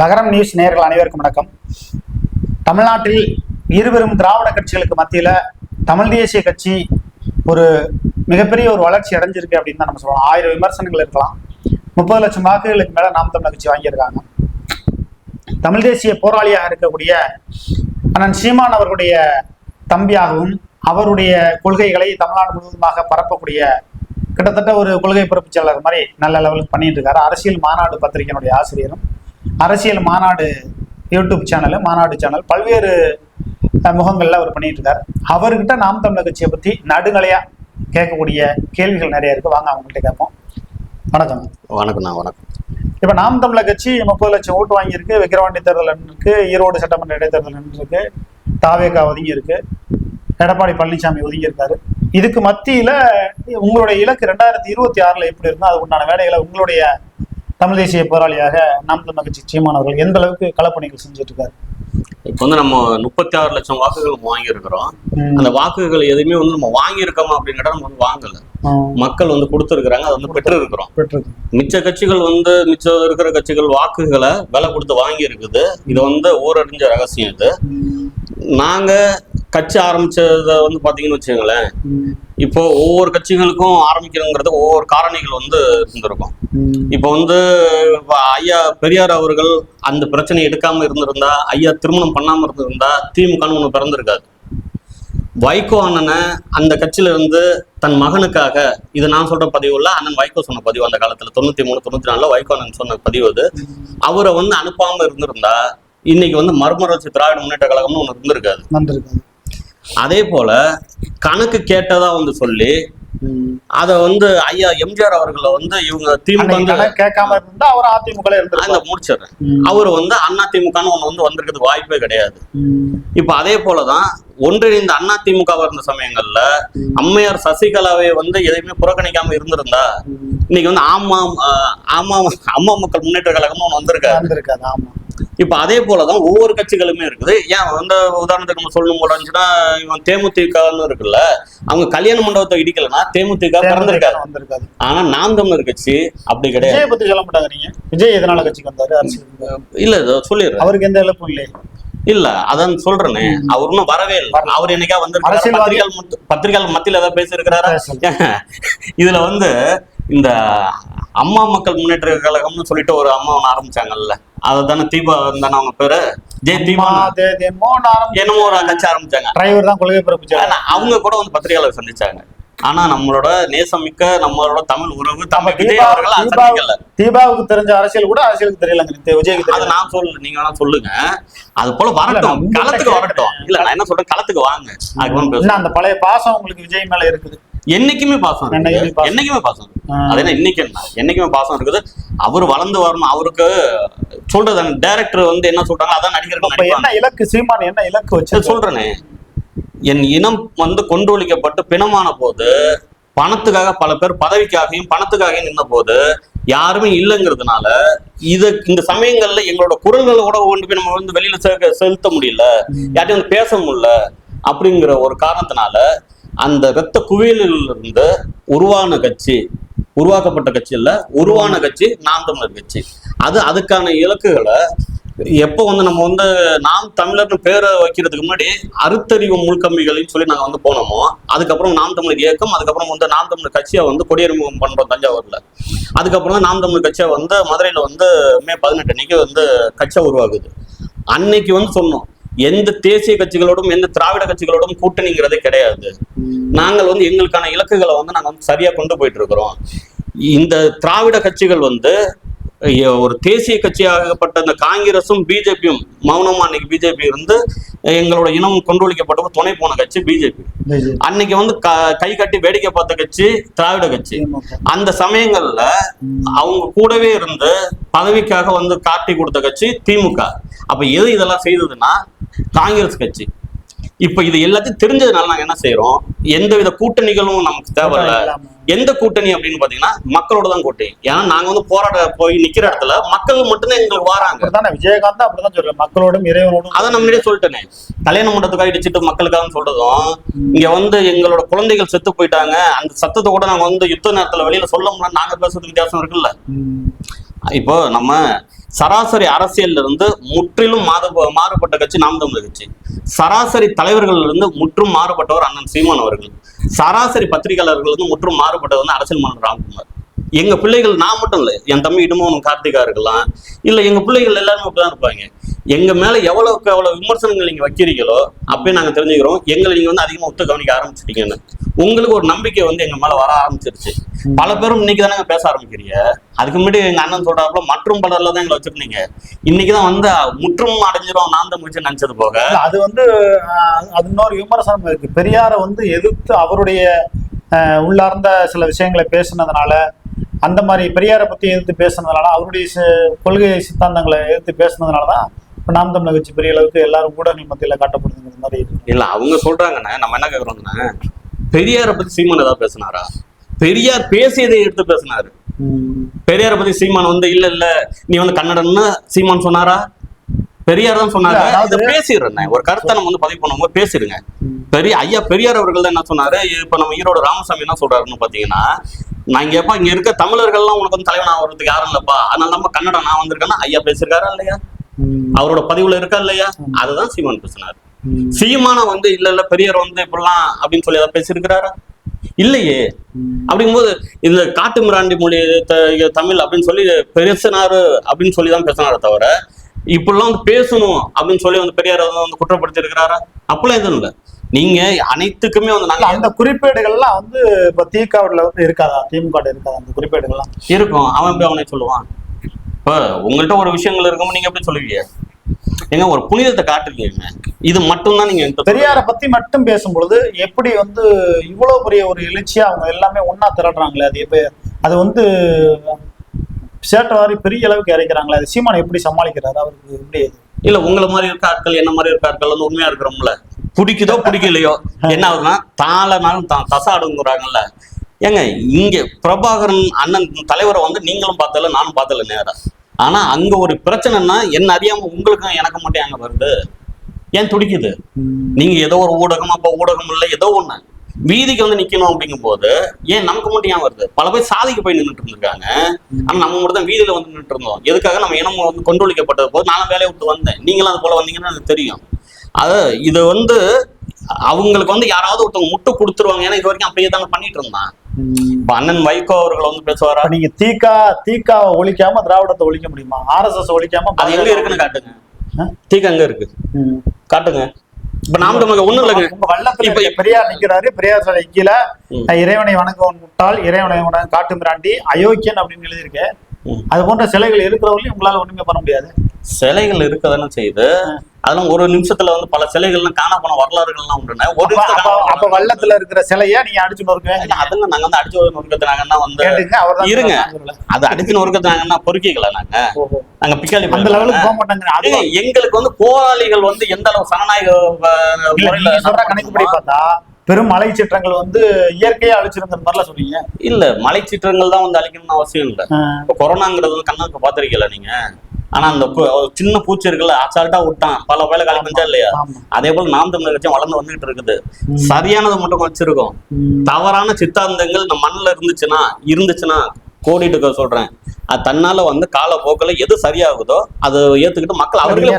நகரம் நியூஸ் நேர்கள் அனைவருக்கும் வணக்கம். தமிழ்நாட்டில் இருவரும் திராவிட கட்சிகளுக்கு மத்தியில தமிழ் தேசிய கட்சி ஒரு மிகப்பெரிய ஒரு வளர்ச்சி அடைஞ்சிருக்கு அப்படின்னு தான் நம்ம சொல்லலாம் ஆயிரம் விமர்சனங்கள் இருக்கலாம். முப்பது லட்சம் வாக்குகளுக்கு மேல நாம் தமிழர் கட்சி வாங்கியிருக்காங்க. தமிழ் தேசிய போராளியாக இருக்கக்கூடிய அண்ணன் சீமான் அவர்களுடைய தம்பியாகவும் அவருடைய கொள்கைகளை தமிழ்நாடு முழுவதுமாக பரப்பக்கூடிய கிட்டத்தட்ட ஒரு கொள்கை செயலர் மாதிரி நல்ல லெவலுக்கு பண்ணிட்டு இருக்காரு. அரசியல் மாநாடு பத்திரிகையினுடைய ஆசிரியரும் அரசியல் மாநாடு யூடியூப் சேனலு மாநாடு சேனல் பல்வேறு முகங்கள்ல அவர் பண்ணிட்டு இருக்காரு அவர்கிட்ட நாம் தமிழர் கட்சியை பத்தி நடுநிலையா கேட்கக்கூடிய கேள்விகள் நிறைய இருக்கு. வாங்க அவங்கள்ட்ட கேட்போம். வணக்கம். வணக்கம்ண்ணா வணக்கம். இப்ப நாம் தமிழர் கட்சி முப்பது லட்சம் ஓட்டு வாங்கியிருக்கு. விக்கிரவாண்டி தேர்தல் இருக்கு ஈரோடு சட்டமன்ற இடைத்தேர்தல் இருக்கு தாவேகா ஒதுங்கி இருக்கு எடப்பாடி பழனிசாமி ஒதுங்கி இருக்காரு இதுக்கு மத்தியில உங்களுடைய இலக்கு ரெண்டாயிரத்தி இருபத்தி ஆறுல எப்படி இருந்தா அது உண்டான வேலைகளை உங்களுடைய தமிழ் தேசிய போராளியாக நாம் தமிழர் கட்சி சீமான் அவர்கள் எந்த அளவுக்கு களப்பணிகள் செஞ்சுட்டு இருக்காரு இப்போ வந்து நம்ம முப்பத்தி ஆறு லட்சம் வாக்குகள் வாங்கியிருக்கிறோம். அந்த வாக்குகள் எதுவுமே வந்து நம்ம வாங்கியிருக்கோமா அப்படிங்கிற நம்ம வந்து வாங்கல. மக்கள் வந்து கொடுத்துருக்குறாங்க அதை வந்து பெற்று இருக்கிறோம். மிச்ச கட்சிகள் வந்து மிச்சம் இருக்கிற கட்சிகள் வாக்குகளை விலை கொடுத்து வாங்கி இருக்குது இது வந்து ஊரறிஞ்ச ரகசியம் இது. நாங்க கட்சி ஆரம்பிச்சதை வந்து பாத்தீங்கன்னு வச்சுங்களேன் ம். இப்போ ஒவ்வொரு கட்சிகளுக்கும் ஆரம்பிக்கிறோங்கிறது ஒவ்வொரு காரணிகள் வந்து இருந்திருக்கும். இப்போ வந்து ஐயா பெரியார் அவர்கள் அந்த பிரச்சனையை எடுக்காம இருந்திருந்தா ஐயா திருமணம் பண்ணாம இருந்திருந்தா திமுகன்னு ஒண்ணு பிறந்திருக்காது. வைகோ அண்ணனை அந்த கட்சியில இருந்து தன் மகனுக்காக இது நான் சொல்ற பதிவு இல்ல அண்ணன் வைகோ சொன்ன பதிவு அந்த காலத்துல தொண்ணூத்தி மூணு தொண்ணூத்தி நாலுல வைகோ அண்ணன் சொன்ன பதிவு அது. அவரை வந்து அனுப்பாம இருந்திருந்தா இன்னைக்கு வந்து மறுமலர்ச்சி திராவிட முன்னேற்ற கழகம்னு ஒண்ணு இருந்திருக்காது. அதே போல கணக்கு கேட்டதா வந்து சொல்லி. அத வந்து ஐயா எம்ஜிஆர் அவர்களை வந்து இவங்க திமுக கேட்காம இருந்தா அவர் அதிமுக அந்த முடிச்சிடுறேன். அவர் வந்து அண்ணா திமுகன்னு ஒண்ணு வந்து வந்திருக்கிறதுக்கு வாய்ப்பே கிடையாது. இப்ப அதே போலதான் ஒன்றிணைந்த அண்ணா திமுகவா இருந்த சமயங்கள்ல. அம்மையார் சசிகலாவை வந்து எதையுமே புறக்கணிக்காம இருந்திருந்தா. இன்னைக்கு வந்து ஆமா ஆமா அம்மா மக்கள் முன்னேற்ற கழகம்னு ஒண்ணு வந்திருக்காரு இப்ப அதே போலதான் ஒவ்வொரு கட்சிகளுமே இருக்குது. ஏன் வந்து உதாரணத்துக்கு நம்ம சொல்லணும் போல இருந்துச்சுன்னா இவன் தேமுதிகன்னு இருக்குல்ல அவங்க கல்யாண மண்டபத்தை இடிக்கலன்னா தேமுதிக பிறந்திருக்காரு. வந்திருக்காது ஆனா நாம் தமிழர் கட்சி அப்படி கிடையாது. பத்தி சொல்ல மாட்டாங்க நீங்க விஜய் எதனால கட்சிக்கு வந்தாரு? அரசியல் இல்ல சொல்லிடுறேன். அவருக்கு எந்த இழப்பும் இல்லை இல்ல அதான் சொல்றேனே. அவர் இன்னும் வரவே இல்லை. அவர் என்னைக்கா வந்து மத்த- பத்திரிகைகள் மத்தியில ஏதாவது பேசியிருக்கிறாரா. இதுல வந்து இந்த அம்மா மக்கள் முன்னேற்ற கழகம்னு சொல்லிட்டு ஒரு அம்மா ஒண்ணு ஆரம்பிச்சாங்கல்ல. அதுதானே தீபா தானே அவங்க பேரு? ஜெய் தீபா. என்னமோ ஒரு கட்சி ஆரம்பிச்சாங்க. டிரைவர் தான் கொள்கை பிறப்பிச்சாரு ஆனா அவங்க கூட வந்து பத்திரிகையாளர் சந்திச்சாங்க. ஆனா நம்மளோட நேசமிக்க நம்மளோட தமிழ் உறவு தமிழ் விஜய் அவர்கள் சந்திக்கல. தீபாவுக்கு தெரிஞ்ச அரசியல் கூட அரசியலுக்கு தெரியலங்க விஜய்க்கு அதை நான் சொல்லல நீங்க வேணா சொல்லுங்க. அது போல வரட்டும். களத்துக்கு வரட்டும். இல்ல நான் என்ன சொல்றேன்? களத்துக்கு வாங்க. பேசுவோம் அந்த பழைய பாசம் உங்களுக்கு விஜய் மேல இருக்குது. என்னைக்குமே பாசம். என்னைக்குமே பாசம். அது இன்னைக்கு என்ன? என்னைக்குமே பாசம் இருக்குது. அவர் வளர்ந்து வரணும் அவருக்கு சொல்றது டைரக்டர் வந்து என்ன சொல்றாங்க அதான் நடிகர்கள் என்ன இலக்கு சீமான் என்ன இலக்கு வச்சு சொல்றேனே. என் இனம் வந்து கொண்டொழிக்கப்பட்டு பிணமான போது பணத்துக்காக பல பேர் பதவிக்காகவும் பணத்துக்காகவும் நின்ன போது யாருமே இல்லைங்கிறதுனால இது இந்த சமயங்கள்ல எங்களோட குரல்களை கூட கொண்டு போய் நம்ம வந்து வெளியில செலுத்த முடியல. யார்ட்டையும் வந்து பேச முடியல. அப்படிங்கிற ஒரு காரணத்தினால அந்த இரத்த குவியலிலிருந்து உருவான கட்சி உருவாக்கப்பட்ட கட்சி இல்ல உருவான கட்சி நாம் தமிழர் கட்சி. அது அதுக்கான இலக்குகளை எப்போ வந்து நம்ம வந்து நாம் தமிழர்னு பேரை வைக்கிறதுக்கு முன்னாடி அறுத்தறிவு முள்கம்பிகள்னு சொல்லி நாங்கள் வந்து போனோமோ அதுக்கப்புறம் நாம் தமிழர் இயக்கம் அதுக்கப்புறம் வந்து நாம் தமிழர் கட்சியை வந்து கொடியறிமுகம் பண்றோம் தஞ்சாவூர்ல. அதுக்கப்புறம் தான் நாம் தமிழர் கட்சியை வந்து மதுரையில வந்து மே பதினெட்டு அன்னைக்கு வந்து கட்சியாக உருவாகுது அன்னைக்கு வந்து சொன்னோம் எந்த தேசிய கட்சிகளோடும் எந்த திராவிட கட்சிகளோடும் கூட்டணிங்கிறதே கிடையாது. நாங்கள் வந்து எங்களுக்கான இலக்குகளை வந்து நாங்கள் வந்து சரியா கொண்டு போயிட்டு இருக்கிறோம். இந்த திராவிட கட்சிகள் வந்து ஒரு தேசிய கட்சியாகப்பட்ட இந்த காங்கிரஸும் பிஜேபியும் மௌனமா அன்னைக்கு பிஜேபி இருந்து எங்களோட இனம் கொண்டொழிக்கப்பட்ட துணை போன கட்சி பிஜேபி. அன்னைக்கு வந்து க- கை கட்டி வேடிக்கை பார்த்த கட்சி திராவிட கட்சி. அந்த சமயங்கள்ல அவங்க கூடவே இருந்து பதவிக்காக வந்து காட்டி கொடுத்த கட்சி திமுக. அப்ப எது இதெல்லாம் செய்ததுன்னா காங்கிரஸ் கட்சி. இப்ப இது எல்லாத்தையும் தெரிஞ்சதுனால நாங்க என்ன செய்யறோம் எந்தவித கூட்டணிகளும் நமக்கு தேவையில்ல. எந்த கூட்டணி அப்படின்னு பாத்தீங்கன்னா மக்களோட தான் கூட்டணி. ஏன்னா நாங்க வந்து போராட போய் நிக்கிற இடத்துல மக்கள் மட்டும்தான் எங்களுக்கு வராங்க. விஜயகாந்த் அப்படிதான் சொல்றேன் மக்களோடும் இறைவனோடும் அதை நம்ம சொல்லிட்டேனே. கல்யாண மண்டபத்துக்காக இடிச்சிட்டு மக்களுக்காக சொல்றதும் இங்க வந்து எங்களோட குழந்தைகள் செத்து போயிட்டாங்க. அந்த சத்தத்தை கூட நாங்க வந்து யுத்த நேரத்துல வெளியில சொல்ல முடியல நாங்க பேசுறது வித்தியாசம் இருக்குல்ல. இப்போ நம்ம சராசரி அரசியல் இருந்து முற்றிலும் மாறு மாறுபட்ட கட்சி நாம் தமிழர் கட்சி. சராசரி தலைவர்கள் இருந்து முற்றும் மாறுபட்டவர் அண்ணன் சீமான் அவர்கள். சராசரி பத்திரிகையாளர்கள் இருந்து முற்றும் மாறுபட்டவர் வந்து அரசியல் மன்னர் ராம்குமார். எங்க பிள்ளைகள் நான் மட்டும் இல்லை என் தம்பி இடுமோனும் கார்த்திகா இருக்கலாம் இல்ல எங்க பிள்ளைகள் எல்லாருமே அப்படிதான் இருப்பாங்க. எங்க மேல எவ்வளவுக்கு எவ்வளவு விமர்சனங்கள் நீங்க வைக்கிறீங்களோ அப்பயே நாங்க தெரிஞ்சுக்கிறோம் எங்களை நீங்க வந்து அதிகமா ஒத்து கவனிக்க ஆரம்பிச்சிட்டீங்கன்னு. உங்களுக்கு ஒரு நம்பிக்கை வந்து எங்க மேல வர ஆரம்பிச்சிருச்சு. பல பேரும் இன்னைக்கு தானே பேச ஆரம்பிக்கிறீங்க. அதுக்கு முன்னாடி எங்க அண்ணன் சொல்றாப்புல மற்றும் பலர்ல தான் எங்களை வச்சிருந்தீங்க. இன்னைக்கு தான் வந்து முற்றும் அடைஞ்சிரும் நான் தான் முடிச்சு நினைச்சது போக. அது வந்து அது இன்னொரு விமர்சனம் இருக்கு. பெரியாரை வந்து எதிர்த்து அவருடைய உள்ளார்ந்த சில விஷயங்களை பேசுனதுனால அந்த மாதிரி பெரியாரை பத்தி எதிர்த்து பேசுனதுனால அவருடைய கொள்கை சித்தாந்தங்களை எதிர்த்து பேசுனதுனால தான் இப்போ நாம் தமிழர் கட்சி பெரிய அளவுக்கு எல்லாரும் ஊடகங்கள் மத்தியில காட்டப்படுதுங்கிற மாதிரி. இல்ல அவங்க சொல்றாங்கண்ணே. நம்ம என்ன கேக்குறோம்னா பெரியாரை பத்தி சீமான் ஏதாவது பேசினாரா? பெரியார் பேசியதை எடுத்து பேசினாரு. பெரியாரை பத்தி சீமான் வந்து இல்ல இல்ல நீ வந்து கன்னடன்னு சீமான் சொன்னாரா? பெரியார் தான் சொன்னாரு. பேசிடுறேன். ஒரு கருத்தை நம்ம வந்து பதிவு பண்ணும்போது பேசிடுங்க. பெரிய ஐயா பெரியார் அவர்கள் தான் என்ன சொன்னாரு? இப்ப நம்ம ஈரோடு ராமசாமி என்ன சொல்றாருன்னு பாத்தீங்கன்னா நான் இங்க எப்பா இங்க இருக்க தமிழர்கள்லாம் உனக்கு வந்து தலைவன் ஆகிறதுக்கு யாரும் இல்லப்பா. அதனால நம்ம கன்னடம் நான் வந்திருக்கேன்னா ஐயா பேசியிருக்காரா இல்லையா? அவரோட பதிவுல இருக்கா இல்லையா? அதுதான் சீமான் பேசினாரு. சீமான வந்து இல்ல இல்ல பெரியார் வந்து இப்படிலாம் அப்படின்னு சொல்லி ஏதாவது பேசியிருக்கிறாரா? இல்லையே. அப்படிங்கும்போது இந்த காட்டு மிராண்டி மொழி தமிழ் அப்படின்னு சொல்லி பேசினாரு அப்படின்னு சொல்லி தான் பேசினாரே தவிர இப்படிலாம் வந்து பேசணும் அப்படின்னு சொல்லி வந்து பெரியார் வந்து குற்றப்படுத்தி இருக்கிறாரா அப்பெல்லாம் எதுவும் இல்லை. நீங்க அனைத்துக்குமே வந்து நாங்க அந்த குறிப்பேடுகள்லாம் வந்து இப்ப திகாவில் வந்து இருக்காதா? திமுக இருக்காதா அந்த குறிப்பேடுகள்லாம்? இருக்கும். அவன் எப்படி அவனை சொல்லுவான்? இப்ப உங்கள்கிட்ட ஒரு விஷயங்கள் இருக்கும்போது நீங்க எப்படி சொல்லுவீங்க? ஏங்க ஒரு புனிதத்தை காட்டுறீங்க இது மட்டும்தான் நீங்க என்கிட்ட பெரியாரை பத்தி மட்டும் பேசும்பொழுது எப்படி வந்து இவ்வளவு பெரிய ஒரு எழுச்சியா அவங்க எல்லாமே ஒண்ணா திரட்டுறாங்களே அது எப்ப அது வந்து சேட்டவாரி பெரிய அளவுக்கு இறைக்கிறாங்களே அது சீமான் எப்படி சமாளிக்கிறாரு? அவருக்கு எப்படி? இல்ல உங்களை மாதிரி இருக்க ஆட்கள் என்ன மாதிரி இருக்க ஆட்கள் வந்து உண்மையா இருக்கிறோம்ல? பிடிக்குதோ பிடிக்கலையோ? என்ன ஆகுதுன்னா தாளனாலும் தான் தசாடுங்கிறாங்கல்ல ஏங்க இங்க பிரபாகரன் அண்ணன் தலைவரை வந்து நீங்களும் பார்த்தல நானும் பார்த்தல நேரா. ஆனா அங்க ஒரு பிரச்சனைன்னா என்ன அறியாம உங்களுக்கும் எனக்கு மட்டும் அங்க வருது? ஏன் துடிக்குது? நீங்க ஏதோ ஒரு ஊடகம் அப்ப ஊடகம் இல்லை ஏதோ ஒண்ணு. வீதிக்கு வந்து நிக்கணும் அப்படிங்கும் போது ஏன் நமக்கு மட்டும் ஏன் வருது? பல பேர் சாதிக்கு போய் நின்றுட்டு இருந்திருக்காங்க. ஆனா நம்ம மட்டும் தான் வீதியில வந்து நின்றுட்டு இருந்தோம். எதுக்காக நம்ம இனம் வந்து கொண்டொழிக்கப்பட்டது? போது நானும் வேலையை விட்டு வந்தேன். நீங்களும் அது போல வந்தீங்கன்னா எனக்கு தெரியும். அது இது வந்து அவங்களுக்கு வந்து யாராவது ஒருத்தவங்க முட்டு கொடுத்துருவாங்க. ஏன்னா இது வரைக்கும் அப்படியே தாங்க பண்ணிட்டு இருந்தான். அண்ணன் வைகோ அவர்கள் வந்து பேசுவாரா? நீங்க தீகா தீகாவை ஒழிக்காம திராவிடத்தை ஒழிக்க முடியுமா? ஆர்எஸ்எஸ் ஒழிக்காம அது எங்க இருக்குன்னு காட்டுங்க? தீக்கு அங்க இருக்கு. காட்டுங்க. இப்ப நாம நமக்கு ஒண்ணும் இல்லைங்க இருக்க பெரியார் நிக்கிறாரு. பெரியார் சிலை கீழே. இறைவனை வணங்குவன் முட்டாள் இறைவனை வணங்க காட்டு மிராண்டி அயோக்கியன் அப்படின்னு எழுதியிருக்கு. அது போன்ற சிலைகள் இருக்கிறவங்களையும் உங்களால ஒண்ணுமே பண்ண முடியாது. சிலைகள் இருக்கதானே செய்யுது? அதெல்லாம் ஒரு நிமிஷத்துல வந்து பல சிலைகள்லாம் காண போன வரலாறுகள்லாம் உண்டுன ஒரு அப்ப- வள்ளத்துல இருக்கிற சிலைய நீங்க அடிச்சு நொறுக்குவேன் அதெல்லாம் நாங்க வந்து அடிச்சு ஒரு நொறுக்கத்துனாங்கன்னா வந்து இருங்க. அது அடிச்சு நொறுக்கத்துனாங்கன்னா பொறுக்கிக்கல நாங்க. நாங்க பிக்காளி அந்த. லெவலுக்கு போக மாட்டாங்க எங்களுக்கு வந்து போராளிகள் வந்து எந்த அளவு சனநாயக முறையில கணக்குப்படி பார்த்தா பெரும் மலை சீற்றங்கள் வந்து இயற்கையா அழிச்சிருங்கிற மாதிரிலாம் சொல்றீங்க. இல்ல மலை சீற்றங்கள் தான் வந்து அழிக்கணும்னு அவசியம் இல்ல. கொரோனாங்கிறது வந்து கண்ணாக்கு பாத்திருக்கீங்களா நீங்க? ஆனா அந்த சின்ன பூச்சி இருக்குல்ல அசால்ட்டா விட்டான். பல வேலை கழிப்பா இல்லையா? ஆமா. அதே போல நாம் தமிழர் கட்சியும் வளர்ந்து வந்துகிட்டு இருக்குது. சரியானதை மட்டும் வச்சிருக்கோம். தவறான சித்தாந்தங்கள் இந்த மண்ணுல இருந்துச்சுன்னா இருந்துச்சுன்னா கோடிட்டு சொல்றேன். அது தன்னால வந்து காலப்போக்கில் எது சரியாகுதோ அதை ஏத்துக்கிட்டு மக்கள் அவர்களே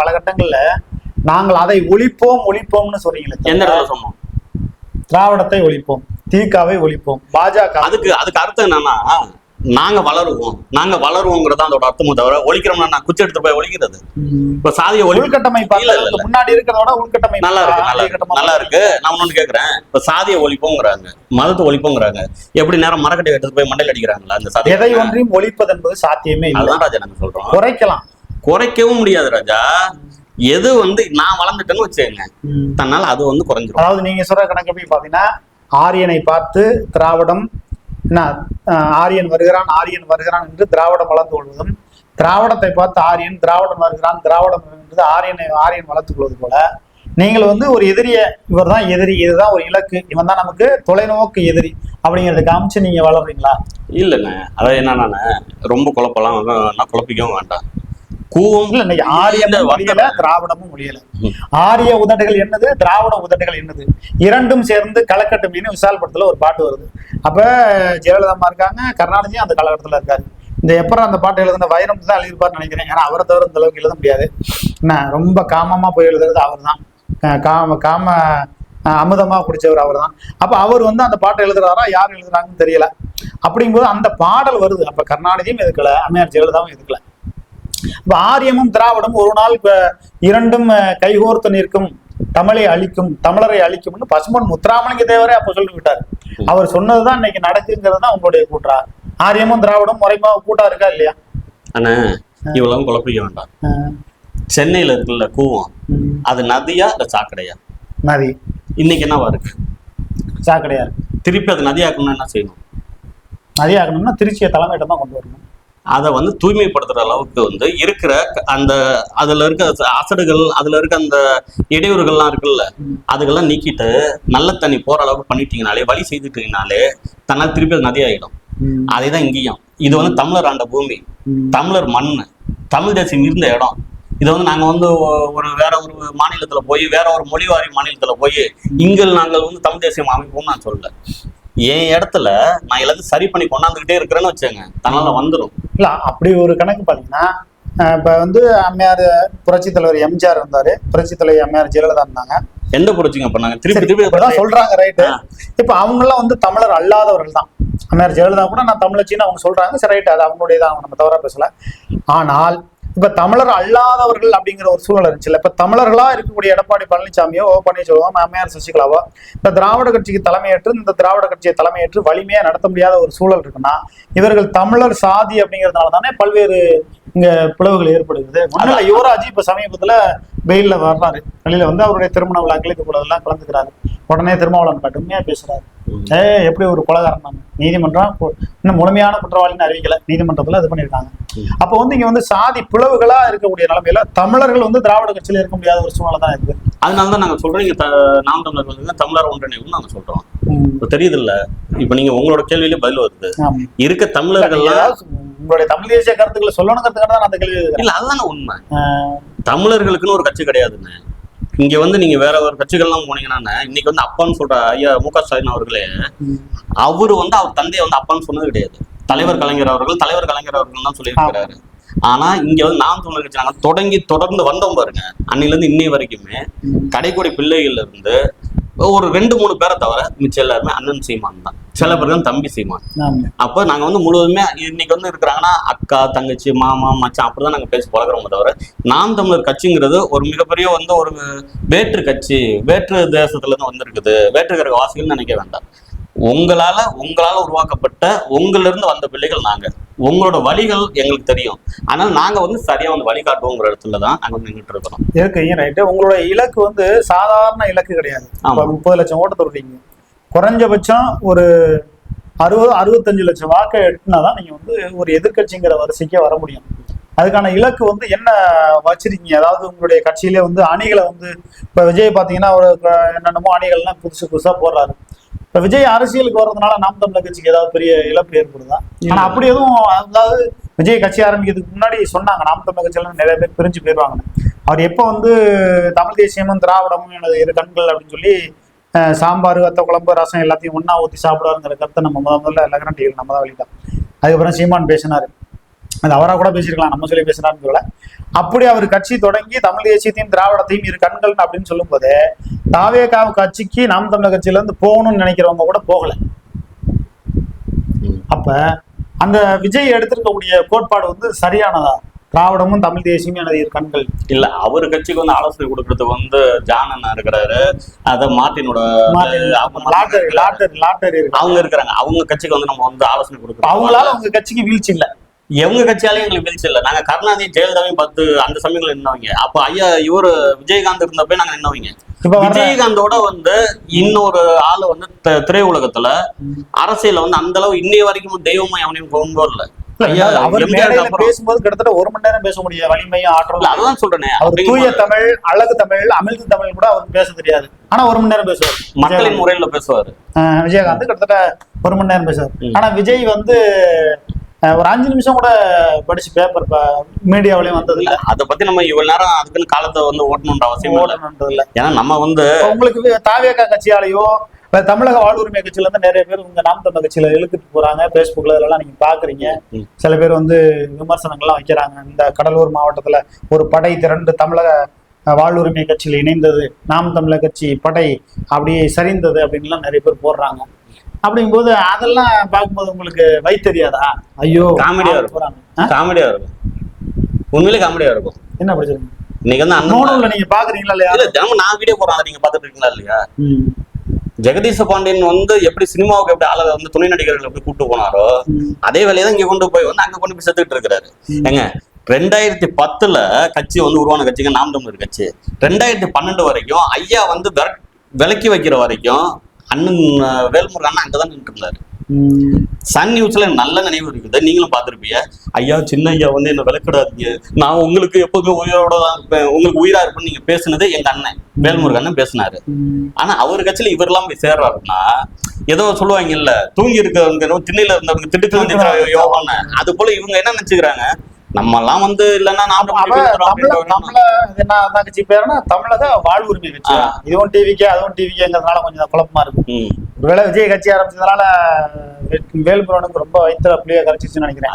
பல கட்டங்கள்ல நாங்கள் அதை ஒழிப்போம் ஒழிப்போம்னு சொல்றீங்களே எந்த இடத்துல சொன்னோம் திராவிடத்தை ஒழிப்போம் திகாவை ஒழிப்போம் பாஜக அதுக்கு அதுக்கு அர்த்தம் என்னன்னா நாங்க வளருவோம். நாங்க வளருவோங்கிறது அதோட அர்த்தமும் தவிர ஒழிக்கிறோம்னா நான் குச்சி எடுத்து போய் ஒழிக்கிறது? இப்ப சாதியை உள்கட்டமைப்பு. முன்னாடி இருக்கிறதோட உள்கட்டமைப்பு நல்லா இருக்கு நல்லா இருக்கு. நல்லா இருக்கு. நான் ஒண்ணு கேக்குறேன். இப்ப சாதியை ஒழிப்போங்கிறாங்க மதத்தை ஒழிப்போங்கிறாங்க. எப்படி நேரம் மரக்கட்டை எடுத்து போய் மண்டையில் அடிக்கிறாங்களா அந்த சாதி எதை ஒன்றையும் ஒழிப்பது என்பது சாத்தியமே அதுதான் ராஜா நாங்க சொல்றோம். குறைக்கலாம். குறைக்கவும் முடியாது ராஜா. எது வந்து நான் வளர்ந்துட்டேன்னு வச்சுக்கோங்க. தன்னால அது வந்து குறைஞ்சிரும். அதாவது நீங்க சொல்ற கணக்கு எப்படி பாத்தீங்கன்னா ஆரியனை பார்த்து திராவிடம் என்ன ஆரியன் வருகிறான் ஆரியன் வருகிறான் என்று திராவிடம் வளர்ந்து கொள்வதும் திராவிடத்தை பார்த்து ஆரியன் திராவிடம் வருகிறான் திராவிடம் என்று ஆரியனை ஆரியன் வளர்த்துக் கொள்வது போல நீங்கள் வந்து ஒரு எதிரிய இவர் தான் எதிரி இதுதான் ஒரு இலக்கு இவன் தான் நமக்கு தொலைநோக்கு எதிரி அப்படிங்கிறத காமிச்சு நீங்க வளர்றீங்களா? இல்லைண்ணே அதான் என்னன்னா ரொம்ப குழப்பலாம் நான் குழப்பிக்கவும் வேண்டாம். கூவம் ஆரியமும் முடியல திராவிடமும் முடியல. ஆரிய உதடுகள் என்னது? திராவிட உதடுகள் என்னது? இரண்டும் சேர்ந்து கலக்கட்டு மீன் விசால் படத்துல ஒரு பாட்டு வருது. அப்ப ஜெயலலிதா இருக்காங்க கருணாநிதியும் அந்த காலகட்டத்துல இருக்காரு. இந்த எப்பறம் அந்த பாட்டு எழுதுன வைரம் தான் எழுதியிருப்பார்னு நினைக்கிறேன். ஏன்னா அவரை தவிர இந்த அளவுக்கு எழுத முடியாது. என்ன ரொம்ப காமமா போய் எழுதுறது அவர் தான் காம காம அமுதமா குடிச்சவர் அவர் தான் அப்ப அவர் வந்து அந்த பாட்டை எழுதுறாரா யார் எழுதுறாங்கன்னு தெரியல. அப்படிங்கும்போது அந்த பாடல் வருது. அப்ப கருணாநிதியும் எதுக்கல அம்மையார் ஜெயலலிதாவும் எதுக்கல. ஆரியமும் திராவிடமும் ஒரு நாள் இப்ப இரண்டும் கைகோர்த்து நிற்கும். தமிழை அழிக்கும் தமிழரை அழிக்கும்னு பசுமன் முத்துராமலிங்க தேவரே அப்ப சொல்லி விட்டார் அவர் சொன்னதுதான் இன்னைக்கு நடக்குங்கிறது தான் உங்களுடைய கூற்றா. ஆரியமும் திராவிடம் முறைமா கூட்டா இருக்கா இல்லையா? ஆனா இவ்வளவு குழப்பிக்க வேண்டாம். சென்னையில இருக்குல்ல கூவம் அது நதியா இல்ல சாக்கடையா? நதி. இன்னைக்கு என்னவா இருக்கு? சாக்கடையா இருக்கு. திருப்பி அது நதியாக்கணும்னா என்ன செய்யணும்? நதி ஆகணும்னா திருச்சியை தலைமையிடம் தான் கொண்டு வரணும். அதை வந்து தூய்மைப்படுத்துற அளவுக்கு வந்து இருக்கிற அந்த அதுல இருக்க அசடுகள் அதுல இருக்க அந்த இடையூறுகள்லாம் இருக்குல்ல. அதுக்கெல்லாம் நீக்கிட்டு நல்ல தண்ணி போற அளவுக்கு பண்ணிட்டீங்கனாலே வழி செய்துட்டீங்கனாலே தன்னால் திருப்பி அது நதி ஆயிடும் ம், அதே தான் இங்கேயும். இது வந்து தமிழர் ஆண்ட பூமி. தமிழர் மண் தமிழ் தேசியம் இருந்த இடம். இதை வந்து நாங்க வந்து ஒரு வேற ஒரு மாநிலத்துல போய் வேற ஒரு மொழிவாரி மாநிலத்துல போய் இங்க நாங்கள் வந்து தமிழ் தேசியம் அமைப்போம்னு நான் சொல்லல. என் இடத்துல நான் எல்லாத்தையும் சரி பண்ணி கொண்டாந்துகிட்டே இருக்கிறேன்னு வச்சுங்க தன்னால வந்துடும் இல்ல அப்படி ஒரு கணக்கு பாத்தீங்கன்னா இப்ப வந்து அம்மையார் புரட்சி தலைவர் எம்ஜிஆர் இருந்தாரு. புரட்சி தலைவர் அம்மையார் ஜெயலலிதா இருந்தாங்க. எந்த புரட்சிங்க பண்ணாங்க திருப்பி திருப்பி சொல்றாங்க ரைட்டு. இப்ப அவங்க எல்லாம் வந்து தமிழர் அல்லாதவர்கள் தான். அம்மையார் ஜெயலலிதா கூட நான் தமிழச்சின்னு அவங்க சொல்றாங்க. சரி ரைட் அது அவங்களுடைய தான் நம்ம தவறா பேசல. ஆனால் இப்ப தமிழர் அல்லாதவர்கள் அப்படிங்கிற ஒரு சூழல் இருந்துச்சுல்ல. இப்ப தமிழர்களா இருக்கக்கூடிய எடப்பாடி பழனிசாமியோ ஓ பன்னீர்செல்வம் அம்மையார் சசிகலாவோ இந்த திராவிட கட்சிக்கு தலைமையேற்று இந்த திராவிட கட்சியை தலைமையேற்று வலிமையா நடத்த முடியாத ஒரு சூழல் இருக்குன்னா இவர்கள் தமிழர் சாதி அப்படிங்கிறதுனால தானே பல்வேறு இங்க பிளவுகள் ஏற்படுகிறது. முன்னால யுவராஜ் இப்ப சமீபத்துல வெயில்ல வர்றாரு. வெளியில வந்து அவருடைய திருமண விழாக்கள் இது கூட எல்லாம் கலந்துக்கிறாரு. உடனே திருமாவளவன் கடுமையா பேசுறாரு. ஏ எப்படி ஒரு கொலகாரன் நான்? நீதிமன்றம் இன்னும் முழுமையான குற்றவாளின்னு அறிவிக்கல. நீதிமன்றத்துல இது பண்ணியிருக்காங்க. ம். அப்போ வந்து இங்க வந்து சாதி பிளவுகளா இருக்கக்கூடிய நிலைமையில தமிழர்கள் வந்து திராவிட கட்சியில இருக்க முடியாத ஒரு சூழ்நிலை தான் இருக்கு அதனால தான் நாங்க சொல்றோம். இங்க நாம் தமிழர் வந்து தமிழர் ஒன்றிணைவுன்னு நாங்க சொல்றோம். இப்ப தெரியுது இல்ல இப்ப நீங்க உங்களோட கேள்வியிலே பதில் வருது. இருக்க தமிழர்கள்லாம் ஏதாவது உங்களுடைய தமிழ் தேசிய கருத்துக்களை சொல்லணுங்கிறதுக்காக தான் அந்த கேள்வி. இல்ல அதுதானே உண்மை. தமிழர்களுக்குன்னு ஒரு கட்சி கிடையாதுன்னு. இங்க வந்து நீங்க வேற ஒரு கட்சிகள்லாம் போனீங்கன்னா இன்னைக்கு வந்து அப்பான்னு சொல்ற ஐயா மு க ஸ்டாலின் அவர்களே அவரு வந்து அவர் தந்தையை வந்து அப்பான்னு சொன்னது கிடையாது. தலைவர் கலைஞர் அவர்கள் தலைவர் கலைஞர் அவர்கள் தான் சொல்லியிருக்கிறாரு. ஆனா இங்க வந்து நாம் தமிழர் கட்சி நாங்க தொடங்கி தொடர்ந்து வந்தோம் பாருங்க. அன்னையில இருந்து இன்னை வரைக்குமே கடைக்கோடி பிள்ளைகள்ல இருந்து ஒரு ரெண்டு மூணு பேரை தவிர மிச்சம் எல்லாருமே அண்ணன் சீமான் தான். சில பேர் தான் தம்பி சீமான். அப்போ நாங்க வந்து முழுவதுமே இன்னைக்கு வந்து இருக்கிறாங்கன்னா அக்கா தங்கச்சி மாமா மச்சான் அப்படிதான் நாங்க பேசி பழகிறோமே தவிர நாம் தமிழர் கட்சிங்கிறது ஒரு மிகப்பெரிய வந்து ஒரு வேற்று கட்சி வேற்று தேசத்துல இருந்து வந்திருக்குது வேற்று கிரக வாசிகள் நினைக்க வேண்டாம். உங்களால உங்களால உருவாக்கப்பட்ட உங்கள்ல இருந்து வந்த பிள்ளைகள் நாங்க. உங்களோட வழிகள் எங்களுக்கு தெரியும். ஆனால் நாங்க வந்து சரியா வந்து வழிகாட்டுவோங்கிற இடத்துல தான் நாங்க வந்து நின்றுட்டு இருக்கிறோம். இருக்குங்க ரைட்டு உங்களுடைய இலக்கு வந்து சாதாரண இலக்கு கிடையாது. முப்பது லட்சம் ஓட்டு தொடுறீங்க. குறைஞ்சபட்சம் ஒரு அறுபது அறுபத்தஞ்சு லட்சம் வாக்கை எட்டுனா தான் நீங்க வந்து ஒரு எதிர்க்கட்சிங்கிற வரிசைக்கே வர முடியும். அதுக்கான இலக்கு வந்து என்ன வச்சிருக்கீங்க? அதாவது உங்களுடைய கட்சியிலே வந்து அணிகளை வந்து இப்ப விஜய் பாத்தீங்கன்னா ஒரு என்னென்னமோ அணிகள்லாம் புதுசு புதுசா போடுறாரு. இப்ப விஜய் அரசியலுக்கு வர்றதுனால நாம் தமிழர் கட்சிக்கு ஏதாவது பெரிய இழப்பு ஏற்படுதா? ஆனா அப்படி எதுவும் அதாவது விஜய் கட்சி ஆரம்பிக்கிறதுக்கு முன்னாடி சொன்னாங்க நாம் தமிழர் கட்சியில நிறைய பேர் பிரிஞ்சு போயிருவாங்க அவர் எப்போ வந்து தமிழ் தேசியமும் திராவிடமும் எனது இரு கண்கள் அப்படின்னு சொல்லி சாம்பார் வத்த குழம்பு ரசம் எல்லாத்தையும் ஒண்ணா ஊத்தி சாப்பிடுவாருங்கிற கருத்தை நம்ம முத முதல்ல லக்னம் டிவியில் நம்ம தான் வெளியிட்டோம். அதுக்கப்புறம் சீமான் பேசினாரு. அது அவராக கூட பேசியிருக்கலாம் நம்ம சொல்லி பேசினாருன்னு சொல்லல. அப்படி அவர் கட்சி தொடங்கி தமிழ் தேசியத்தையும் திராவிடத்தையும் இரு கண்கள் அப்படின்னு சொல்லும்போது தாவேகாவு கட்சிக்கு நாம் தமிழர் கட்சியில இருந்து போகணும்னு நினைக்கிறவங்க கூட போகல. அப்ப அந்த விஜய் எடுத்திருக்கக்கூடிய கோட்பாடு வந்து சரியானதா? திராவிடமும் தமிழ் தேசியமும் எனது இரு கண்கள். இல்ல அவர் கட்சிக்கு வந்து ஆலோசனை கொடுக்கறதுக்கு வந்து ஜான் அண்ணா இருக்கிறாரு. அத மார்ட்டினோட அவங்க லாட்டரி லாட்டரி அவங்க இருக்கிறாங்க. அவங்க கட்சிக்கு வந்து நம்ம வந்து ஆலோசனை கொடுக்கறோம் அவங்களால உங்க கட்சிக்கு வீழ்ச்சி இல்ல. எவங்க கட்சியாலையும் எங்களுக்கு வீழ்ச்சி இல்லை. நாங்க கருணாநிதி ஜெயலலிதாவையும் பார்த்து அந்த சமயங்கள் நின்னவங்க. அப்ப ஐயா இவரு விஜயகாந்த் இருந்தப்ப நாங்க நின்னவங்க. விஜயகாந்தோட வந்து இன்னொரு ஆளு வந்து திரையுலகத்துல அரசியல்ல வந்து அந்த அளவு இன்னைய வரைக்கும் தெய்வமா எவனையும் கொண்டு வரல. பேசும்போது கிட்டத்தட்ட ஒரு மணி நேரம் பேச முடியாது. வலிமையும் இல்ல, ஆற்றலும் அதுதான் சொல்றேனே. அவர் தூய தமிழ் அழகு தமிழ் அமிழ்து தமிழ் கூட அவருக்கு பேச தெரியாது. ஆனா ஒரு மணி நேரம் பேசுவார். மக்களின் முறையில பேசுவாரு. விஜயகாந்த் கிட்டத்தட்ட ஒரு மணி நேரம் பேசுவார். ஆனா விஜய் வந்து ஒரு அஞ்சு நிமிஷம் கூட படிச்சு பேப்பர் மீடியாவிலயும் வந்தது இல்ல அத பத்தி நம்ம இவ்வளவு நேரம் அதுக்குன்னு காலத்தை வந்து ஓட்டணுன்ற அவசியம் இல்ல. ஏன்னா நம்ம வந்து உங்களுக்கு தாவேகா கட்சியாலேயோ இப்ப தமிழக வாழ்வுரிமை கட்சியில இருந்து நிறைய பேர் உங்க நாம் கட்சியில இழுத்துட்டு போறாங்க. பேஸ்புக்ல இதெல்லாம் நீங்க பாக்குறீங்க. சில பேர் வந்து விமர்சனங்கள்லாம் வைக்கிறாங்க. இந்த கடலூர் மாவட்டத்துல ஒரு படை திரண்டு தமிழக வாழ்வுரிமை கட்சியில் இணைந்தது நாம் தமிழர் கட்சி படை அப்படியே சரிந்தது அப்படின்லாம் நிறைய பேர் போடுறாங்க. அப்படிங்கும்போது அதெல்லாம் பார்க்கும்போது உங்களுக்கு வைத்தெரியாதா ஐயோ காமெடியா ஆள் இருக்கும். போறாங்க ஆ? காமெடியா இருக்கும். உண்மையிலே காமெடியா இருக்கும். என்ன படிச்சிருக்கீங்க? இன்னைக்கு வந்து நோனூல்ல நீங்க பாக்குறீங்களா இல்லையா? நான் வீடியோ போறேன் அதை நீங்க பாத்துட்டு இருக்கீங்களா இல்லையா? ஜெகதீஷ பாண்டியன் வந்து எப்படி சினிமாவுக்கு எப்படி ஆள வந்து துணை நடிகர்கள் எப்படி கூட்டு போனாரோ அதே வேலையை தான் இங்க கொண்டு போய் வந்து அங்க கொண்டு போய் செத்துட்டு இருக்கிறாரு. ஏங்க ரெண்டாயிரத்தி பத்துல கட்சி வந்து உருவான கட்சிங்க நாம் தமிழர் கட்சி. ரெண்டாயிரத்தி பன்னெண்டு வரைக்கும் ஐயா வந்து விலக்கி வைக்கிற வரைக்கும் அண்ணன் வேல்முருகன் அங்கதான் நின்று இருந்தாரு. சன் நியூஸ்ல நல்ல நினைவு இருக்குது. நீங்களும் பார்த்திருப்பீங்க. ஐயா சின்ன ஐயா வந்து என்ன விளக்கிடாதீங்க நான் உங்களுக்கு எப்போதுமே உயிரோட தான் இருப்பேன். உங்களுக்கு உயிரா இருப்பேன்னு நீங்க பேசுனது எங்க அண்ணன் வேல்முருகன் அண்ணன் பேசினாரு. ஆனா அவர் கட்சியில இவரெல்லாம் போய் சேர்றாருன்னா ஏதோ சொல்லுவாங்க இல்ல தூங்கி இருக்கிறவங்க திண்ணையில இருந்தவங்க திட்டுக்கு வந்து யோகான்னு அது போல இவங்க என்ன நினைச்சுக்கிறாங்க? நம்ம எல்லாம் வந்து இல்லைன்னா கட்சி பேருனா தமிழக வாழ்வுரிமை கட்சி. இதுவும் டிவிக்கே அதுவும் டிவிக்கேங்கிறதுனால கொஞ்சம் குழப்பமா இருக்கு ம். ஒருவேளை விஜய் கட்சி ஆரம்பிச்சதுனால வே- வேலுமுருகனுக்கு ரொம்ப வயிற்றுல புளிய கரைச்சிச்சுன்னு நினைக்கிறேன்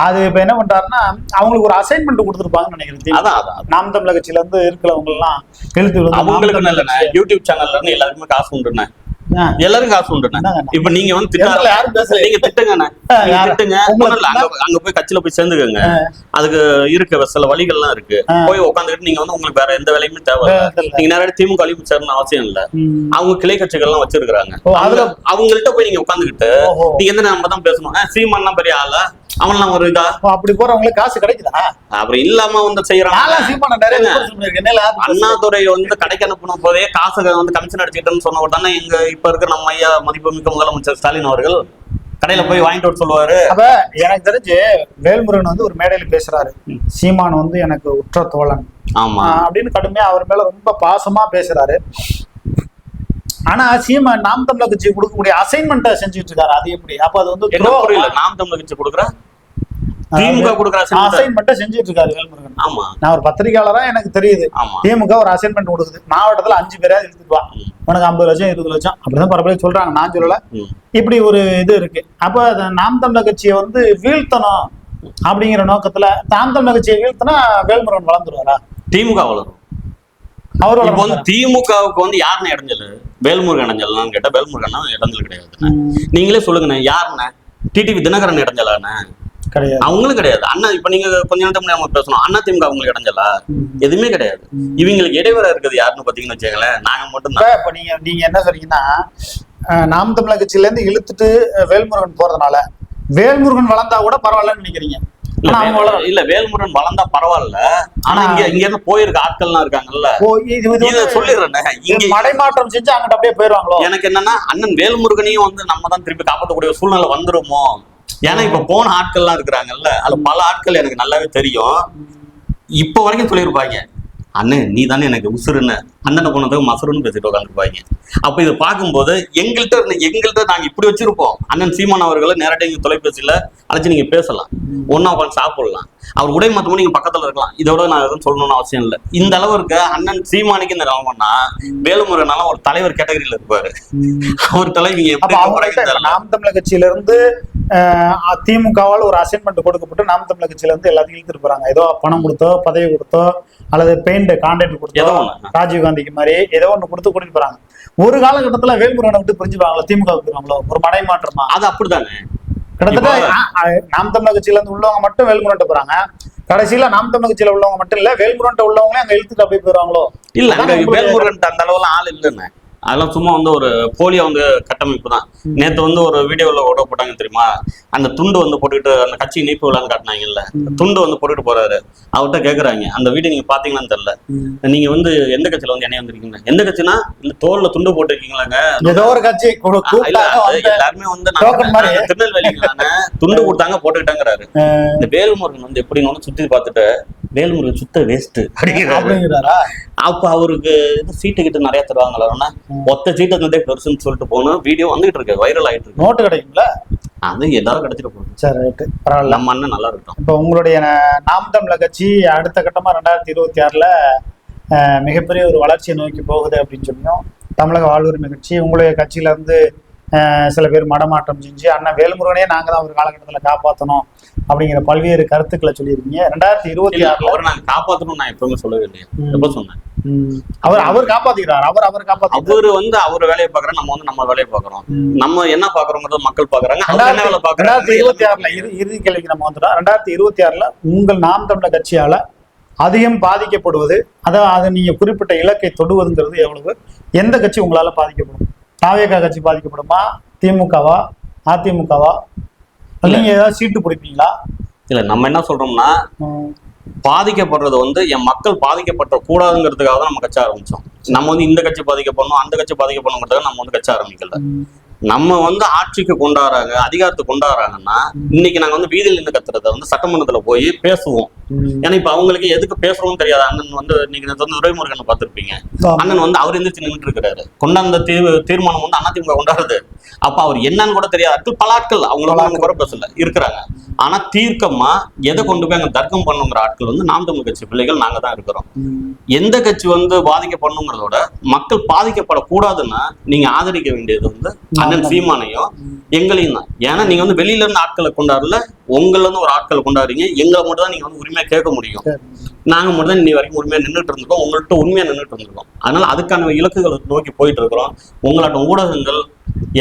அது இப்ப என்ன பண்றாருன்னா அவங்களுக்கு ஒரு அசைன்மெண்ட் கொடுத்துருப்பாங்கன்னு நினைக்கிறேன் நாம் தமிழர் கட்சியில இருந்து இருக்கிறவங்க எல்லாம் எழுத்து அவங்களுக்கு யூடியூப் சேனல்ல இருந்து எல்லாருக்குமே காசு உண்டுண்ணே. எல்லாரும் காசு உண்டுண்ணே என்னங்க? இப்ப நீங்க வந்து திட்டால நீங்க திட்டுங்கண்ணே? திட்டுங்க அங்க போய் கட்சியில போய் சேர்ந்துக்கோங்க அதுக்கு இருக்க சில வழிகள்லாம் இருக்கு. போய் உட்காந்துக்கிட்டு நீங்க வந்து உங்களுக்கு வேற எந்த வேலையுமே தேவை. நீங்க நேரடி திமுக அழிவு சேரணும் அவசியம் இல்ல. அவங்க கிளை கட்சிகள்லாம் வச்சிருக்காங்க அவங்கள்ட்ட போய் நீங்க உட்காந்துக்கிட்டு. நீங்க எந்த நம்ம தான் பேசணும் ஆ, சீமான்லாம் பெரிய ஆளா அவன்லாம் ஒரு இதா? அப்படி போறவங்களுக்கு காசு கிடைக்குதா? அப்புறம் இல்லாம வந்து பேசல. அண்ணாதுரை வந்து கடைக்கு அனுப்பின போதே காசு வந்து கமிஷன் அடிச்சுக்கிட்டேன்னு சொன்னவர் தானே எங்க இப்ப இருக்க நம்ம ஐயா மதிப்புமிக்க முதலமைச்சர் ஸ்டாலின் அவர்கள் கடையில போய் வாங்கிட்டு வர சொல்லுவாரு. அப்ப எனக்கு தெரிஞ்சு வேல்முருகன் வந்து ஒரு மேடையில பேசுறாரு. சீமான் வந்து எனக்கு உற்ற தோழன். ஆமா. அப்படின்னு கடுமையா அவர் மேல ரொம்ப பாசமா பேசுறாரு. ஆனா சீமான் நாம் தமிழர் கட்சி கொடுக்கக்கூடிய அசைன்மெண்ட்டை செஞ்சுட்டு இருக்காரு. அது எப்படி? அப்ப அது வந்து நாம் தமிழர் கட்சி கொடுக்குற? திமுக கொடுக்குற. அசைன்மெண்ட்டை செஞ்சுட்டு இருக்காரு வேல்முருகன். ஆமா. நான் ஒரு பத்திரிகையாளரா எனக்கு தெரியுது. ஆமா. திமுக ஒரு அசைன்மெண்ட் கொடுக்குது. மாவட்டத்துல அஞ்சு பேராவது இழுத்துட்டு வா. ம். உனக்கு ஐம்பது லட்சம் இருபது லட்சம். அப்படிதான் பரவாயில்ல சொல்றாங்க. நான் சொல்லல. இப்படி ஒரு இது இருக்கு. அப்ப நாம் தமிழர் கட்சியை வந்து வீழ்த்தணும் அப்படிங்கிற நோக்கத்துல நாம் தமிழர் கட்சியை வீழ்த்தினா வேல்முருகன் வளர்ந்துருவாரா? திமுக வளரும். அவரு இப்போ வந்து திமுகவுக்கு வந்து யாருன்னு இடைஞ்சல்? வேல்முருகன் இடைஞ்சல்னு கேட்டா வேல்முருகன் இடைஞ்சல் கிடையாது நீங்களே சொல்லுங்கண்ணே யாருண்ணே? டிடிவி தினகரன் இடைஞ்சலாண்ணே. கிடையாது. அவங்களும் கிடையாது. அண்ணா இப்ப நீங்க கொஞ்ச நேரத்துக்கு முன்னாடி நம்ம பேசணும். அண்ணா திமுக அவங்களுக்கு இடைஞ்சலா. எதுவுமே கிடையாது. இவங்களுக்கு இடைவெளி இருக்குது யாருன்னு பாத்தீங்கன்னு வச்சுக்கங்களேன். நாங்க மட்டும் இப்ப இப்ப நீங்க நீங்க என்ன சொல்றீங்கன்னா நாம் தமிழர் கட்சியில இருந்து இழுத்துட்டு வேல்முருகன் போறதுனால வேல்முருகன் வளர்ந்தா கூட பரவாயில்லன்னு நினைக்கிறீங்க. இல்ல வேல்முருகன் வளர்ந்தா பரவாயில்ல. ஆனா இங்க இங்க இருந்து போயிருக்க இருக்காங்கல்ல. இது இத வந்து சொல்லிடுறேன். இங்க மடைமாற்றம் செஞ்சு அங்கிட்ட அப்படியே போயிருவாங்களோ எனக்கு என்னன்னா அண்ணன் வேல்முருகனையும் வந்து நம்ம தான் திருப்பி காப்பாற்றக்கூடிய சூழ்நிலை வந்துருமோ? ஏன்னா இப்ப போன ஆட்கள்லாம் இருக்கிறாங்கல்ல அது பல ஆட்கள் எனக்கு நல்லாவே தெரியும். இப்ப வரைக்கும் சொல்லியிருப்பாங்க அண்ணன் நீ தானே எனக்கு உசுருன்னு அண்ணனை போனதுக்கு மசுருன்னு பேசிட்டு உட்காந்துருப்பாங்க அப்ப இதை பார்க்கும்போது எங்கள்கிட்ட இருந்த எங்கள்கிட்ட நாங்க இப்படி வச்சிருப்போம். அண்ணன் சீமான் அவர்களை நேரடியாக இங்க தொலைபேசியில அழைச்சு நீங்க பேசலாம். ஒண்ணா உட்காந்து சாப்பிடலாம். அவர் உடை மாத்தமும் நீங்க பக்கத்துல இருக்கலாம். இதோட நான் எதுவும் சொல்லணும்னு அவசியம் இல்லை. இந்த அளவுக்கு அண்ணன் சீமானுக்கு இந்த நிலமன்னா வேலுமுருகனால ஒரு தலைவர் கேட்டகரியில இருப்பாரு. அவர் தலை நீங்க அப்ப எப்படி அவங்க போறீங்கன்னு தெரியல. நாம் தமிழர் கட்சியில இருந்து அஹ், திமுகவால் ஒரு அசைன்மெண்ட் கொடுக்கப்பட்டு நாம் தமிழர் கட்சியில இருந்து எல்லாத்தையும் இழுத்துட்டு போறாங்க. ஏதோ பணம் கொடுத்தோ பதவி கொடுத்தோ அல்லது பெயிண்ட் கான்ட்ராக்ட் கொடுத்தோ ஒண்ணு. காந்திக்கு மாதிரி ஏதோ ஒண்ணு கொடுத்து கூட்டிட்டு போறாங்க. ஒரு காலகட்டத்துல வேல்முருகனை விட்டு பிரிஞ்சுப்பாங்களோ திமுக ஒரு மடைமாற்றமா அது அப்படிதானே கிட்டத்தட்ட நாம் தமிழர் கட்சியில இருந்து உள்ளவங்க மட்டும் வேல்முருகன் போறாங்க. கடைசியில நாம் தமிழர் கட்சியில உள்ளவங்க மட்டும் இல்ல வேல்முருகன் உள்ளவங்களே அங்க இழுத்துட்டு அப்படியே போயிருவாங்களோ இல்ல வேல்முருகன் அந்த அளவுல ஆள் இல்லைன்னு. அதெல்லாம் சும்மா வந்து ஒரு போலியா வந்து கட்டமைப்பு தான் நேத்து வந்து ஒரு வீடியோல ஓட போட்டாங்க தெரியுமா? அந்த துண்டு வந்து போட்டுக்கிட்டு அந்த கட்சி இணைப்பு விழான்னு காட்டினாங்கல்ல. துண்டு வந்து போட்டுட்டு போறாரு. அவர்கிட்ட கேக்குறாங்க. அந்த வீடியோ நீங்க பாத்தீங்களான்னு தெரியல. நீங்க வந்து எந்த கட்சியில வந்து என்ன வந்திருக்கீங்க? எந்த கட்சினா இல்ல தோல்ல துண்டு போட்டிருக்கீங்களாங்க? ஏதோ ஒரு கட்சி. எல்லாருமே வந்து திருநெல்வேலிங்களான துண்டு கொடுத்தாங்க போட்டுக்கிட்டாங்கிறாரு. இந்த வேல்முருகன் வந்து எப்படின்னு சுத்தி பார்த்துட்டு வேல்முருகன் சுத்த வேஸ்ட் அப்படிங்கிறாரு? அப்ப அவருக்கு இது சீட்டு கிட்ட நிறைய தருவாங்களா ஒத்த சீட்டு இருந்ததே பெருசுன்னு சொல்லிட்டு போகணும். வீடியோ வந்துகிட்டு இருக்கு வைரல் ஆயிட்டு இருக்கு. நோட்டு கிடைக்கும்ல? அது எல்லாரும் கிடைச்சிட்டு போகுது. சரி ரைட்டு பரவாயில்ல. நம்ம அண்ணன் நல்லா இருக்கட்டும். இப்போ உங்களுடைய நாம் தமிழர் கட்சி அடுத்த கட்டமா ரெண்டாயிரத்தி இருபத்தி ஆறுல மிகப்பெரிய ஒரு வளர்ச்சியை நோக்கி போகுது அப்படின்னு சொன்னோம். தமிழக வாழ்வுரிமை கட்சி உங்களுடைய கட்சியில இருந்து அஹ், சில பேர் மடமாற்றம் செஞ்சு அண்ணன் வேலுமுருகனே நாங்க தான் ஒரு காலகட்டத்தில் காப்பாற்றணும் அப்படிங்கிற பல்வேறு கருத்துக்களை சொல்லியிருக்கீங்க. ரெண்டாயிரத்தி இருபத்தி ஆறுல அவரை நாங்க காப்பாத்தணும் நான் எப்பவுமே சொல்லவே இல்லையா. எப்ப சொன்னேன். அவர் அவர் காப்பாத்திக்கிறார். அவர் அவர் காப்பாத்தி அவரு வந்து அவர் வேலையை பாக்குறோம் நம்ம வந்து நம்ம வேலையை பாக்குறோம் நம்ம என்ன பாக்குறோங்கிறத மக்கள் பாக்குறாங்க என்ன வேலை ரெண்டாயிரத்தி இருபத்தி பாக்குறாங்க ஆறுல இறு இறுதி கேள்விக்கு நம்ம வந்துட்டோம். ரெண்டாயிரத்தி இருபத்தி ஆறுல உங்கள் நாம் தமிழர் கட்சியால அதிகம் பாதிக்கப்படுவது அதான் அதை நீங்க குறிப்பிட்ட இலக்கை தொடுவதுங்கிறது எவ்வளவு? எந்த கட்சி உங்களால பாதிக்கப்படும்? தாவேகா கட்சி பாதிக்கப்படுமா? திமுகவா? அதிமுகவா? நீங்க ஏதாவது சீட்டு பிடிப்பீங்களா? இல்ல நம்ம என்ன சொல்றோம்னா பாதிக்கப்படுறது வந்து என் மக்கள் பாதிக்கப்பட்ட கூடாதுங்கிறதுக்காக தான் நம்ம கட்சி ஆரம்பிச்சோம். நம்ம வந்து இந்த கட்சி பாதிக்கப்படணும் அந்த கட்சி பாதிக்கப்படணுங்கிறதுக்காக நம்ம வந்து கட்சி ஆரம்பிக்கல. நம்ம வந்து ஆட்சிக்கு கொண்டாடுறாங்க அதிகாரத்துக்கு கொண்டாடுறாங்கன்னா இன்னைக்கு நாங்க வந்து வீதியில் நின்று கத்துறத வந்து சட்டமன்றத்துல போய் பேசுவோம். ஏன்னா இப்ப அவங்களுக்கு எதுக்கு பேசுறோம்னு தெரியாது. அண்ணன் வந்து நீங்க வந்து துரைமுருகன் பார்த்திருப்பீங்க. அண்ணன் வந்து அவர் எந்திரிச்சு நின்றுட்டு இருக்காரு கொண்டாந்த தீர் தீர்மானம் வந்து அதிமுக கொண்டாடுது. அப்ப அவர் என்னன்னு கூட தெரியாது. பல ஆட்கள் அவங்கள வந்து நம்ம குறை பேசல இருக்கிறாங்க. ஆனா தீர்க்கமா எதை கொண்டு போய் அங்க தர்க்கம் பண்ணுங்கிற ஆட்கள் வந்து நாம் தமிழ் கட்சி பிள்ளைகள் நாங்க தான் இருக்கிறோம். எந்த கட்சி வந்து பாதிக்கப்படணுங்கிறதோட மக்கள் பாதிக்கப்படக்கூடாதுன்னா நீங்க ஆதரிக்க வேண்டியது வந்து அண்ணன் சீமானையும் எங்களையும் தான். ஏன்னா நீங்க வந்து வெளியில இருந்து ஆட்களை கொண்டாடல உங்கள இருந்து ஒரு ஆட்களை கொண்டாடுறீங்க. எங்களை மட்டும் தான் நீங்க வந்து உரிமையா கேட்க முடியும். நாங்க மட்டும் தான் இன்னி வரைக்கும் உண்மையா நின்றுட்டு இருந்திருக்கோம். உங்கள்கிட்ட உண்மையா நின்றுட்டு இருந்திருக்கோம். அதனால அதுக்கான இலக்குகளை நோக்கி போயிட்டு இருக்கிறோம். உங்களாட்ட ஊடகங்கள்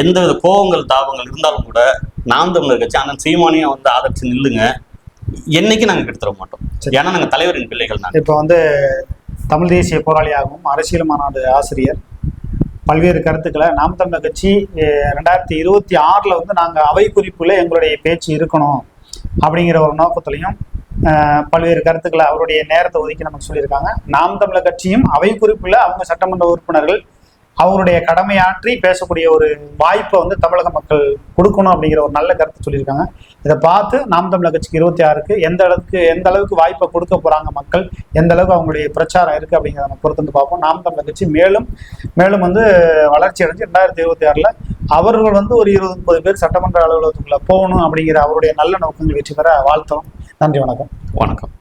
எந்த வித கோபங்கள் தாபங்கள் இருந்தாலும் கூட நாம் தமிழர் கட்சி அண்ணன் சீமானையும் வந்து ஆதரிச்சு நில்லுங்க. என்னைக்கு நாங்க கெடுத்துட மாட்டோம். ஏன்னா நாங்க தலைவரின் பிள்ளைகள் நாங்க. இப்போ வந்து தமிழ் தேசிய போராளியாகவும் அரசியல் மாநாடு ஆசிரியர் பல்வேறு கருத்துக்களை நாம் தமிழர் கட்சி ரெண்டாயிரத்தி இருபத்தி ஆறில் வந்து நாங்கள் அவை குறிப்பில் எங்களுடைய பேச்சு இருக்கணும் அப்படிங்கிற ஒரு நோக்கத்துலையும் பல்வேறு கருத்துக்களை அவருடைய நேரத்தை ஒதுக்கி நமக்கு சொல்லியிருக்காங்க. நாம் தமிழர் கட்சியும் அவை குறிப்பில் அவங்க சட்டமன்ற உறுப்பினர்கள் அவருடைய கடமையாற்றி பேசக்கூடிய ஒரு வாய்ப்பை வந்து தமிழக மக்கள் கொடுக்கணும் அப்படிங்கிற ஒரு நல்ல கருத்தை சொல்லியிருக்காங்க. இதை பார்த்து நாம் தமிழர் கட்சிக்கு இருபத்தி ஆறுக்கு எந்த அளவுக்கு எந்த அளவுக்கு வாய்ப்பை கொடுக்க போறாங்க மக்கள் எந்த அளவுக்கு அவங்களுடைய பிரச்சாரம் இருக்கு அப்படிங்கிறத நம்ம பொறுத்து வந்து பார்ப்போம். நாம் தமிழர் கட்சி மேலும் மேலும் வந்து வளர்ச்சி அடைஞ்சு ரெண்டாயிரத்தி இருபத்தி ஆறுல அவர்கள் வந்து ஒரு இருபது முப்பது பேர் சட்டமன்ற அலுவலகத்துக்குள்ள போகணும் அப்படிங்கிற அவருடைய நல்ல நோக்கங்கள் வெற்றி பெற வாழ்த்தோம் நன்றி வணக்கம். வணக்கம்.